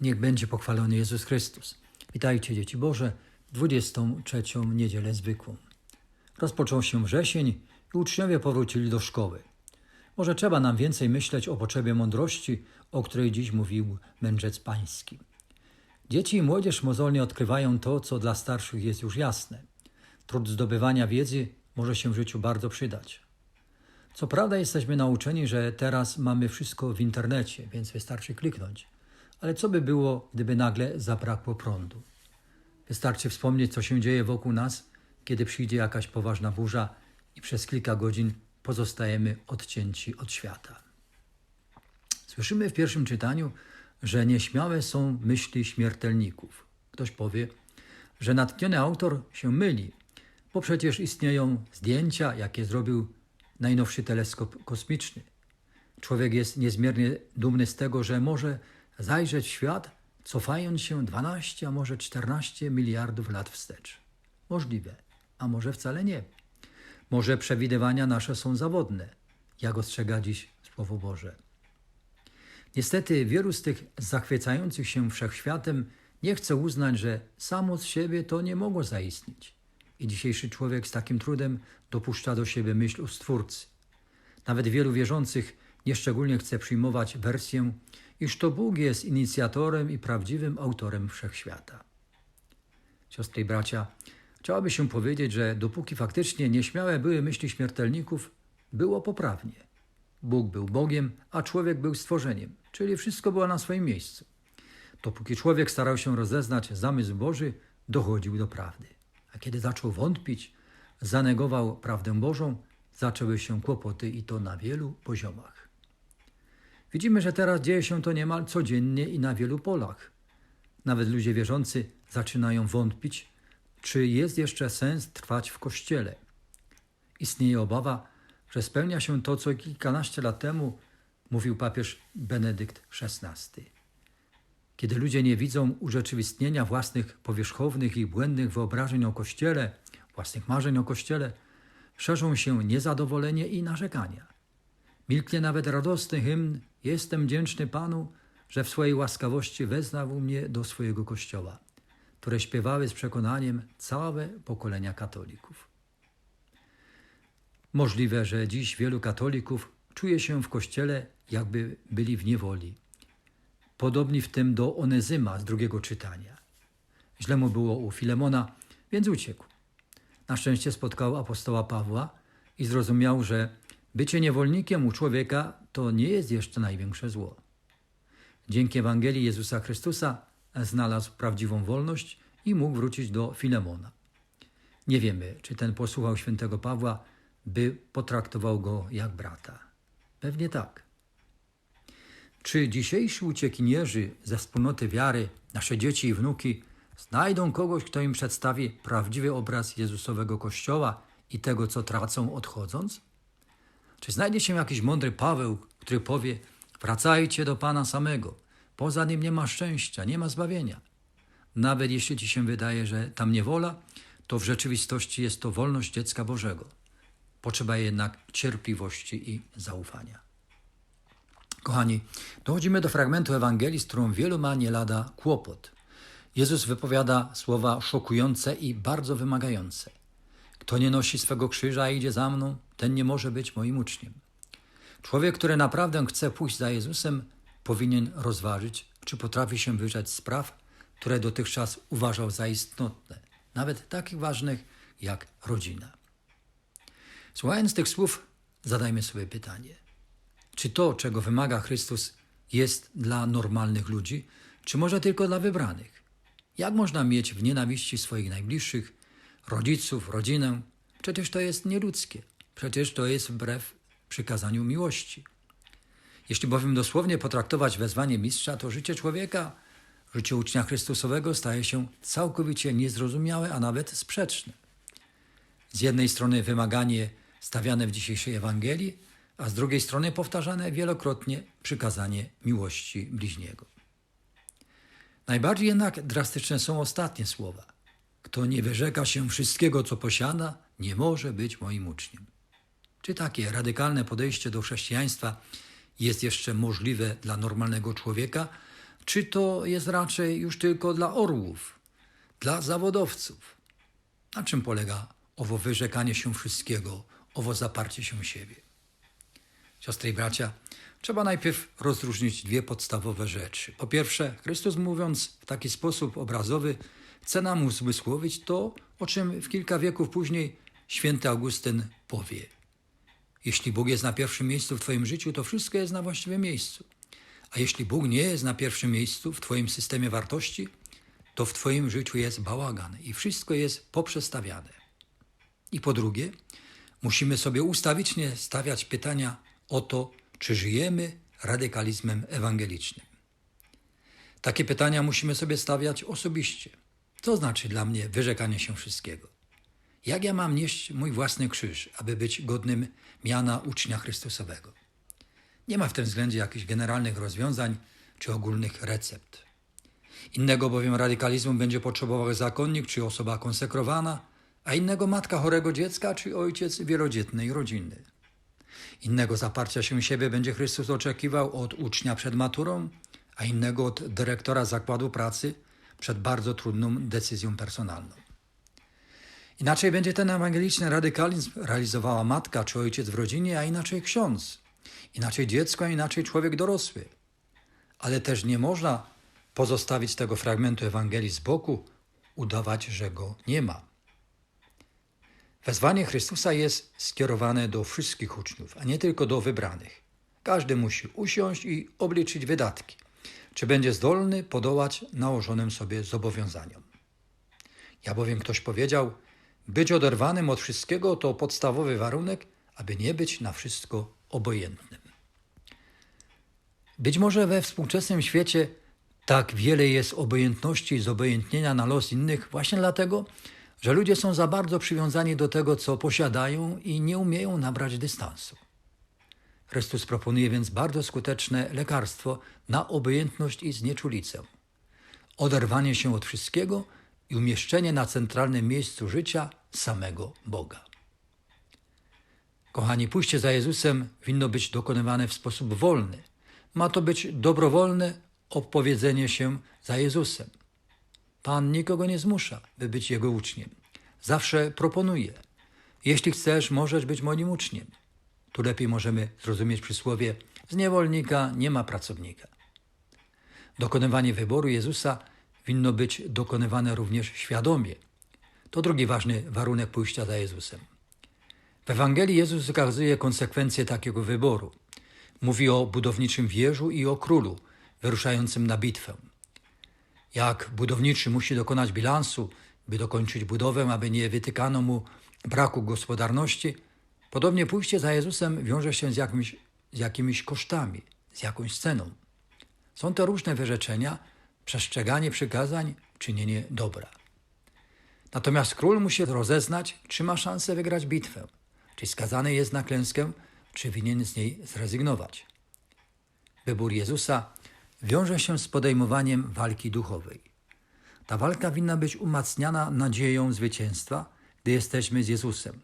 Niech będzie pochwalony Jezus Chrystus. Witajcie, dzieci Boże, w 23. niedzielę zwykłą. Rozpoczął się wrzesień i uczniowie powrócili do szkoły. Może trzeba nam więcej myśleć o potrzebie mądrości, o której dziś mówił mędrzec pański. Dzieci i młodzież mozolnie odkrywają to, co dla starszych jest już jasne. Trud zdobywania wiedzy może się w życiu bardzo przydać. Co prawda jesteśmy nauczeni, że teraz mamy wszystko w internecie, więc wystarczy kliknąć. Ale co by było, gdyby nagle zabrakło prądu? Wystarczy wspomnieć, co się dzieje wokół nas, kiedy przyjdzie jakaś poważna burza i przez kilka godzin pozostajemy odcięci od świata. Słyszymy w pierwszym czytaniu, że nieśmiałe są myśli śmiertelników. Ktoś powie, że natchniony autor się myli, bo przecież istnieją zdjęcia, jakie zrobił najnowszy teleskop kosmiczny. Człowiek jest niezmiernie dumny z tego, że może zajrzeć w świat, cofając się 12, a może 14 miliardów lat wstecz. Możliwe, a może wcale nie. Może przewidywania nasze są zawodne, jak ostrzega dziś Słowo Boże. Niestety wielu z tych zachwycających się wszechświatem nie chce uznać, że samo z siebie to nie mogło zaistnieć. I dzisiejszy człowiek z takim trudem dopuszcza do siebie myśl o Stwórcy. Nawet wielu wierzących nieszczególnie chce przyjmować wersję, iż to Bóg jest inicjatorem i prawdziwym autorem wszechświata. Siostry i bracia, chciałoby się powiedzieć, że dopóki faktycznie nieśmiałe były myśli śmiertelników, było poprawnie. Bóg był Bogiem, a człowiek był stworzeniem, czyli wszystko było na swoim miejscu. Dopóki człowiek starał się rozeznać zamysł Boży, dochodził do prawdy. A kiedy zaczął wątpić, zanegował prawdę Bożą, zaczęły się kłopoty i to na wielu poziomach. Widzimy, że teraz dzieje się to niemal codziennie i na wielu polach. Nawet ludzie wierzący zaczynają wątpić, czy jest jeszcze sens trwać w kościele. Istnieje obawa, że spełnia się to, co kilkanaście lat temu mówił papież Benedykt XVI. Kiedy ludzie nie widzą urzeczywistnienia własnych powierzchownych i błędnych wyobrażeń o Kościele, własnych marzeń o Kościele, szerzą się niezadowolenie i narzekania. Milknie nawet radosny hymn Jestem wdzięczny Panu, że w swojej łaskawości wezwał mnie do swojego Kościoła, które śpiewały z przekonaniem całe pokolenia katolików. Możliwe, że dziś wielu katolików czuje się w Kościele, jakby byli w niewoli. Podobni w tym do Onezyma z drugiego czytania. Źle mu było u Filemona, więc uciekł. Na szczęście spotkał apostoła Pawła i zrozumiał, że bycie niewolnikiem u człowieka to nie jest jeszcze największe zło. Dzięki Ewangelii Jezusa Chrystusa znalazł prawdziwą wolność i mógł wrócić do Filemona. Nie wiemy, czy ten posłuchał świętego Pawła, by potraktował go jak brata. Pewnie tak. Czy dzisiejsi uciekinierzy ze wspólnoty wiary, nasze dzieci i wnuki, znajdą kogoś, kto im przedstawi prawdziwy obraz Jezusowego Kościoła i tego, co tracą odchodząc? Czy znajdzie się jakiś mądry Paweł, który powie: Wracajcie do Pana samego, poza nim nie ma szczęścia, nie ma zbawienia? Nawet jeśli ci się wydaje, że tam niewola, to w rzeczywistości jest to wolność dziecka Bożego. Potrzeba jednak cierpliwości i zaufania. Kochani, dochodzimy do fragmentu Ewangelii, z którą wielu ma nie lada kłopot. Jezus wypowiada słowa szokujące i bardzo wymagające. Kto nie nosi swego krzyża i idzie za mną, ten nie może być moim uczniem. Człowiek, który naprawdę chce pójść za Jezusem, powinien rozważyć, czy potrafi się wyrzec spraw, które dotychczas uważał za istotne, nawet takich ważnych jak rodzina. Słuchając tych słów, zadajmy sobie pytanie: czy to, czego wymaga Chrystus, jest dla normalnych ludzi, czy może tylko dla wybranych? Jak można mieć w nienawiści swoich najbliższych, rodziców, rodzinę? Przecież to jest nieludzkie. Przecież to jest wbrew przykazaniu miłości. Jeśli bowiem dosłownie potraktować wezwanie mistrza, to życie człowieka, życie ucznia Chrystusowego staje się całkowicie niezrozumiałe, a nawet sprzeczne. Z jednej strony wymaganie stawiane w dzisiejszej Ewangelii, a z drugiej strony powtarzane wielokrotnie przykazanie miłości bliźniego. Najbardziej jednak drastyczne są ostatnie słowa. Kto nie wyrzeka się wszystkiego, co posiada, nie może być moim uczniem. Czy takie radykalne podejście do chrześcijaństwa jest jeszcze możliwe dla normalnego człowieka, czy to jest raczej już tylko dla orłów, dla zawodowców? Na czym polega owo wyrzekanie się wszystkiego, owo zaparcie się siebie? Siostry i bracia, trzeba najpierw rozróżnić dwie podstawowe rzeczy. Po pierwsze, Chrystus mówiąc w taki sposób obrazowy, chce nam uzmysłowić to, o czym w kilka wieków później święty Augustyn powie. Jeśli Bóg jest na pierwszym miejscu w Twoim życiu, to wszystko jest na właściwym miejscu. A jeśli Bóg nie jest na pierwszym miejscu w Twoim systemie wartości, to w Twoim życiu jest bałagan i wszystko jest poprzestawiane. I po drugie, musimy sobie ustawicznie stawiać pytania o to, czy żyjemy radykalizmem ewangelicznym. Takie pytania musimy sobie stawiać osobiście. Co znaczy dla mnie wyrzekanie się wszystkiego? Jak ja mam nieść mój własny krzyż, aby być godnym miana ucznia Chrystusowego? Nie ma w tym względzie jakichś generalnych rozwiązań czy ogólnych recept. Innego bowiem radykalizmu będzie potrzebował zakonnik czy osoba konsekrowana, a innego matka chorego dziecka czy ojciec wielodzietnej rodziny. Innego zaparcia się siebie będzie Chrystus oczekiwał od ucznia przed maturą, a innego od dyrektora zakładu pracy przed bardzo trudną decyzją personalną. Inaczej będzie ten ewangeliczny radykalizm realizowała matka czy ojciec w rodzinie, a inaczej ksiądz, inaczej dziecko, a inaczej człowiek dorosły. Ale też nie można pozostawić tego fragmentu Ewangelii z boku, udawać, że go nie ma. Wezwanie Chrystusa jest skierowane do wszystkich uczniów, a nie tylko do wybranych. Każdy musi usiąść i obliczyć wydatki, czy będzie zdolny podołać nałożonym sobie zobowiązaniom. Ja bowiem ktoś powiedział, być oderwanym od wszystkiego to podstawowy warunek, aby nie być na wszystko obojętnym. Być może we współczesnym świecie tak wiele jest obojętności i zobojętnienia na los innych właśnie dlatego, że ludzie są za bardzo przywiązani do tego, co posiadają i nie umieją nabrać dystansu. Chrystus proponuje więc bardzo skuteczne lekarstwo na obojętność i znieczulicę. Oderwanie się od wszystkiego i umieszczenie na centralnym miejscu życia samego Boga. Kochani, pójście za Jezusem winno być dokonywane w sposób wolny. Ma to być dobrowolne opowiedzenie się za Jezusem. Pan nikogo nie zmusza, by być Jego uczniem. Zawsze proponuje. Jeśli chcesz, możesz być moim uczniem. Tu lepiej możemy zrozumieć przysłowie z niewolnika nie ma pracownika. Dokonywanie wyboru Jezusa winno być dokonywane również świadomie. To drugi ważny warunek pójścia za Jezusem. W Ewangelii Jezus wskazuje konsekwencje takiego wyboru. Mówi o budowniczym wieżu i o królu wyruszającym na bitwę. Jak budowniczy musi dokonać bilansu, by dokończyć budowę, aby nie wytykano mu braku gospodarności, podobnie pójście za Jezusem wiąże się z, jakimś, z jakimiś kosztami, z jakąś ceną. Są to różne wyrzeczenia, przestrzeganie przykazań, czynienie dobra. Natomiast król musi rozeznać, czy ma szansę wygrać bitwę, czy skazany jest na klęskę, czy winien z niej zrezygnować. Wybór Jezusa wiąże się z podejmowaniem walki duchowej. Ta walka winna być umacniana nadzieją zwycięstwa, gdy jesteśmy z Jezusem.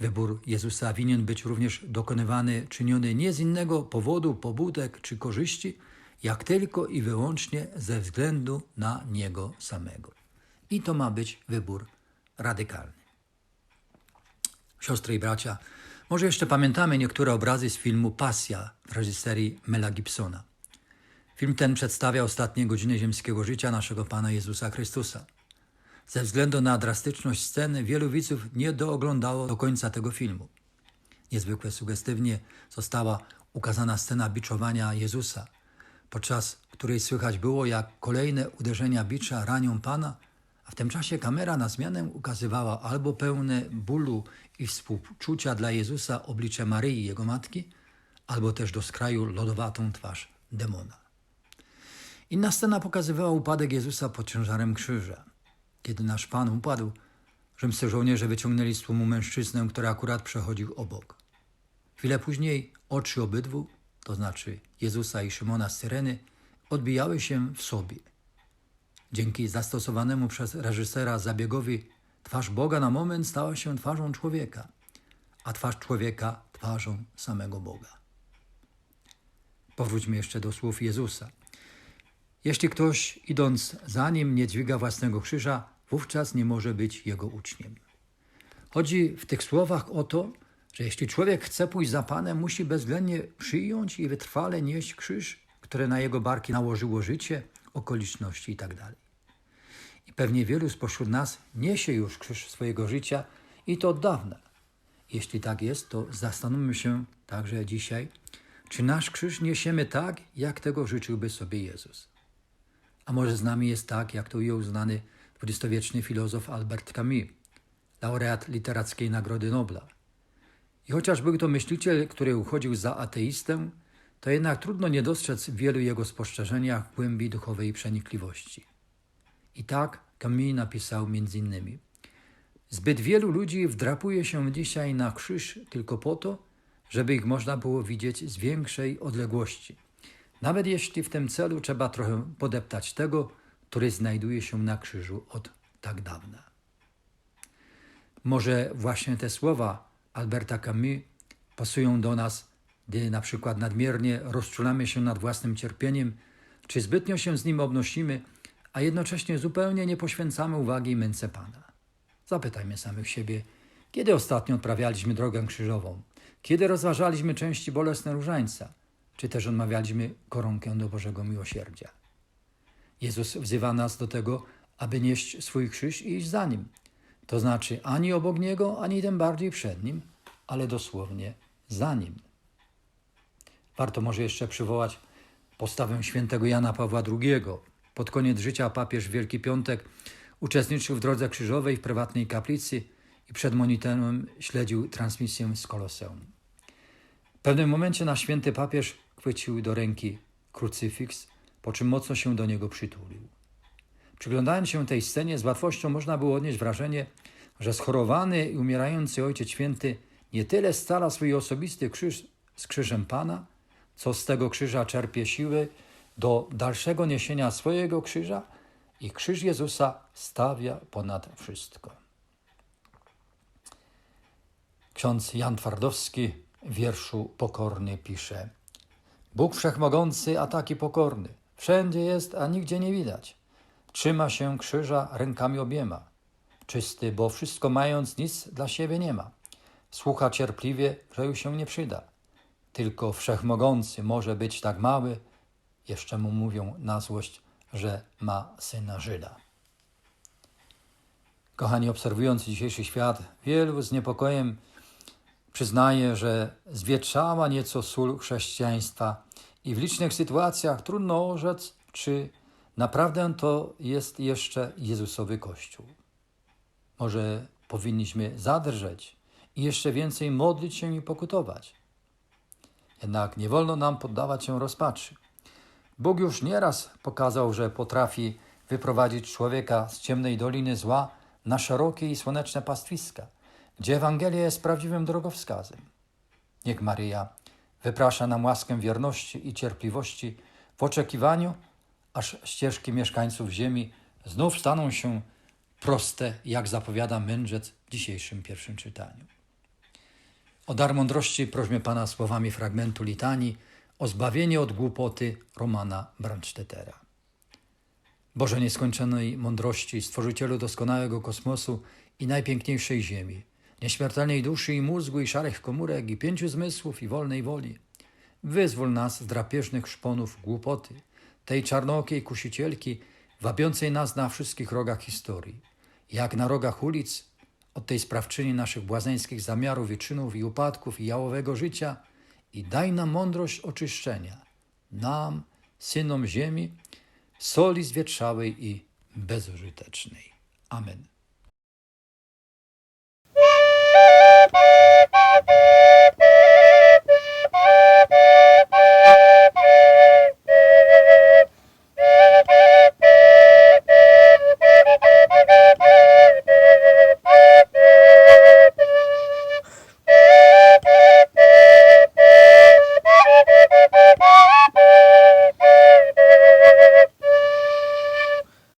Wybór Jezusa winien być również dokonywany, czyniony nie z innego powodu, pobudek czy korzyści, jak tylko i wyłącznie ze względu na Niego samego. I to ma być wybór radykalny. Siostry i bracia, może jeszcze pamiętamy niektóre obrazy z filmu Pasja w reżyserii Mela Gibsona. Film ten przedstawia ostatnie godziny ziemskiego życia naszego Pana Jezusa Chrystusa. Ze względu na drastyczność sceny wielu widzów nie dooglądało do końca tego filmu. Niezwykle sugestywnie została ukazana scena biczowania Jezusa, podczas której słychać było, jak kolejne uderzenia bicza ranią Pana, a w tym czasie kamera na zmianę ukazywała albo pełne bólu i współczucia dla Jezusa oblicze Maryi, jego matki, albo też do skraju lodowatą twarz demona. Inna scena pokazywała upadek Jezusa pod ciężarem krzyża. Kiedy nasz Pan upadł, rzymscy żołnierze wyciągnęli z tłumu mężczyznę, który akurat przechodził obok. Chwilę później oczy obydwu, to znaczy Jezusa i Szymona z Syreny, odbijały się w sobie. Dzięki zastosowanemu przez reżysera zabiegowi twarz Boga na moment stała się twarzą człowieka, a twarz człowieka twarzą samego Boga. Powróćmy jeszcze do słów Jezusa. Jeśli ktoś, idąc za nim, nie dźwiga własnego krzyża, wówczas nie może być jego uczniem. Chodzi w tych słowach o to, że jeśli człowiek chce pójść za Panem, musi bezwzględnie przyjąć i wytrwale nieść krzyż, które na jego barki nałożyło życie, okoliczności itd. I pewnie wielu spośród nas niesie już krzyż swojego życia i to od dawna. Jeśli tak jest, to zastanówmy się także dzisiaj, czy nasz krzyż niesiemy tak, jak tego życzyłby sobie Jezus. A może z nami jest tak, jak to ujął znany dwudziestowieczny filozof Albert Camus, laureat literackiej Nagrody Nobla. I chociaż był to myśliciel, który uchodził za ateistę, to jednak trudno nie dostrzec w wielu jego spostrzeżeniach głębi duchowej przenikliwości. I tak Camus napisał między innymi Zbyt wielu ludzi wdrapuje się dzisiaj na krzyż tylko po to, żeby ich można było widzieć z większej odległości. Nawet jeśli w tym celu trzeba trochę podeptać tego, który znajduje się na krzyżu od tak dawna. Może właśnie te słowa Alberta Camus pasują do nas, gdy na przykład nadmiernie rozczulamy się nad własnym cierpieniem, czy zbytnio się z nim obnosimy, a jednocześnie zupełnie nie poświęcamy uwagi męce Pana. Zapytajmy samych siebie, kiedy ostatnio odprawialiśmy drogę krzyżową, kiedy rozważaliśmy części bolesne różańca, czy też odmawialiśmy koronkę do Bożego Miłosierdzia. Jezus wzywa nas do tego, aby nieść swój krzyż i iść za Nim. To znaczy ani obok Niego, ani tym bardziej przed Nim, ale dosłownie za Nim. Warto może jeszcze przywołać postawę świętego Jana Pawła II. Pod koniec życia papież Wielki Piątek uczestniczył w drodze krzyżowej w prywatnej kaplicy i przed monitorem śledził transmisję z Koloseum. W pewnym momencie na święty papież chwycił do ręki krucyfiks, po czym mocno się do niego przytulił. Przyglądając się tej scenie, z łatwością można było odnieść wrażenie, że schorowany i umierający Ojciec Święty nie tyle stara swój osobisty krzyż z krzyżem Pana, co z tego krzyża czerpie siły do dalszego niesienia swojego krzyża i krzyż Jezusa stawia ponad wszystko. Ksiądz Jan Twardowski w wierszu Pokorny pisze Bóg Wszechmogący, a taki pokorny, wszędzie jest, a nigdzie nie widać. Trzyma się krzyża rękami obiema. Czysty, bo wszystko mając, nic dla siebie nie ma. Słucha cierpliwie, że już się nie przyda. Tylko Wszechmogący może być tak mały, jeszcze mu mówią na złość, że ma syna Żyda. Kochani, obserwując dzisiejszy świat, wielu z niepokojem przyznaje, że zwietrzała nieco sól chrześcijaństwa i w licznych sytuacjach trudno orzec, czy naprawdę to jest jeszcze Jezusowy Kościół. Może powinniśmy zadrżeć i jeszcze więcej modlić się i pokutować. Jednak nie wolno nam poddawać się rozpaczy. Bóg już nieraz pokazał, że potrafi wyprowadzić człowieka z ciemnej doliny zła na szerokie i słoneczne pastwiska, gdzie Ewangelia jest prawdziwym drogowskazem. Niech Maryja wyprasza nam łaskę wierności i cierpliwości w oczekiwaniu, aż ścieżki mieszkańców ziemi znów staną się proste, jak zapowiada mędrzec w dzisiejszym pierwszym czytaniu. O dar mądrości prośmy Pana słowami fragmentu litanii o zbawienie od głupoty Romana Brandstettera. Boże nieskończonej mądrości, Stworzycielu doskonałego kosmosu i najpiękniejszej ziemi, nieśmiertelnej duszy i mózgu i szarych komórek i pięciu zmysłów i wolnej woli, wyzwól nas z drapieżnych szponów głupoty, tej czarnookiej kusicielki, wabiącej nas na wszystkich rogach historii, jak na rogach ulic, od tej sprawczyni naszych błazeńskich zamiarów i czynów i upadków i jałowego życia i daj nam mądrość oczyszczenia, nam, synom ziemi, soli zwietrzałej i bezużytecznej. Amen.